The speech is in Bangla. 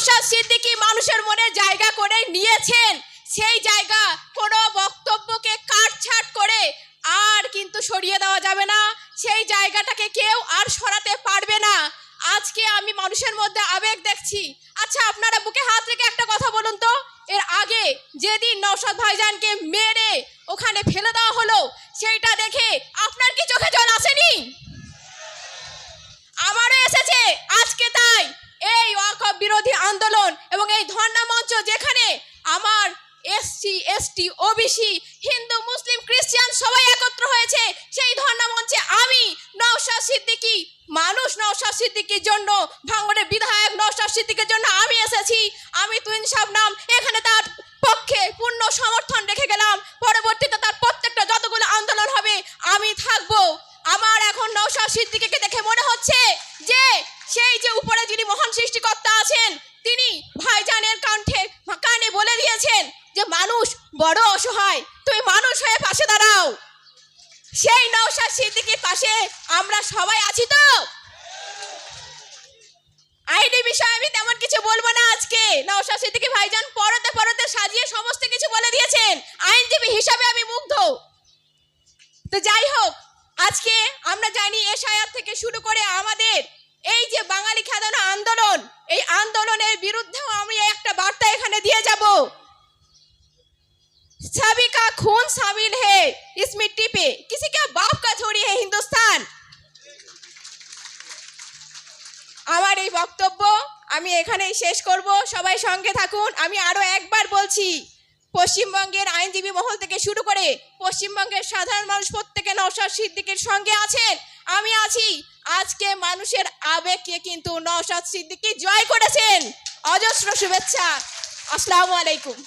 নওশাদ সিদ্দিকী মানুষের মনে জায়গা করে নিয়েছেন। সেই জায়গা কোনো বক্তব্যকে কাটছাট করে আর কিন্তু সরিয়ে দেওয়া যাবে না। সেই জায়গাটাকে কেউ আর সরাতে পারবে না। আজকে আমি মানুষের মধ্যে আবেগ দেখছি। আচ্ছা আপনারা বুকে হাত রেখে একটা কথা বলুন তো। এর আগে যেদিন নওশাদ ভাইজানকে মেরে ওখানে ফেলে দেওয়া হলো, সেইটা দেখে আপনার কি চোখে জল আসেনি আমারও এসেছে আজকে তাই এই ওয়াকফ বিরোধী আন্দোলন এবং এই ধর্ণা মঞ্চ যেখানে আমার এসসি এসটি, ওবিসি, হিন্দু, মুসলিম, খ্রিস্টান সবাই একত্র হয়েছে। সেই ধর্ণা মঞ্চে আমি, নওশাদ সিদ্দিকী, মানুষ নওশাদ সিদ্দিকীর জন্য, ভাঙড়ের বিধায়ক নওশাদ সিদ্দিকীর জন্য আমি এসেছি। আমি তুইন নাম, এখানে তার পক্ষে পূর্ণ সমর্থন রেখে গেলাম। পরবর্তীতে তার প্রত্যেকটা যতগুলো আন্দোলন হবে, আমি থাকব। আমার এখন নওশাদ সিদ্দিকীকে দেখে মনে হচ্ছে যে, সেই যে উপরে যিনি মহান সৃষ্টিকর্তা আছেন, তিনি ভাইজানের কণ্ঠে কানে বলে দিয়েছেন যে মানুষ বড় অসহায় তুমি মানুষ হয়ে পাশে দাঁড়াও। সেই নওশাদ সিদ্দিকীর পাশে আমরা সবাই আছি তো? আইডি বিষয়ে আমি তেমন কিছু বলব না আজকে। নওশাদ সিদ্দিকী ভাইজান পরতে পরতে সাজিয়ে সমস্ত কিছু বলে দিয়েছেন। আইনজীবী হিসাবে আমি মুগ্ধ। তো যাই হোক, আজকে আমরা জানি এশায়াত থেকে শুরু করে আমাদের এই যে বাঙালি খেদানো আন্দোলন এই আন্দোলনের বিরুদ্ধেও আমি একটা বার্তা এখানে দিয়ে যাব सभी का खून शामिल है इस मिट्टी पे किसी का बाप का थोड़ी है हिंदुस्तान আমার এই বক্তব্য আমি এখানেই শেষ করব সবাই সঙ্গে থাকুন আমি আরো একবার বলছি পশ্চিমবঙ্গের আইনজীবী মহল থেকে শুরু করে পশ্চিমবঙ্গের সাধারণ মানুষ প্রত্যেকে নওশাদ সিদ্দিকের সঙ্গে আছেন আমি আছি আজকে মানুষের আবেগকে কিন্তু নওশাদ সিদ্দিকী জয় করেছেন অজস্র শুভেচ্ছা আসসালামু আলাইকুম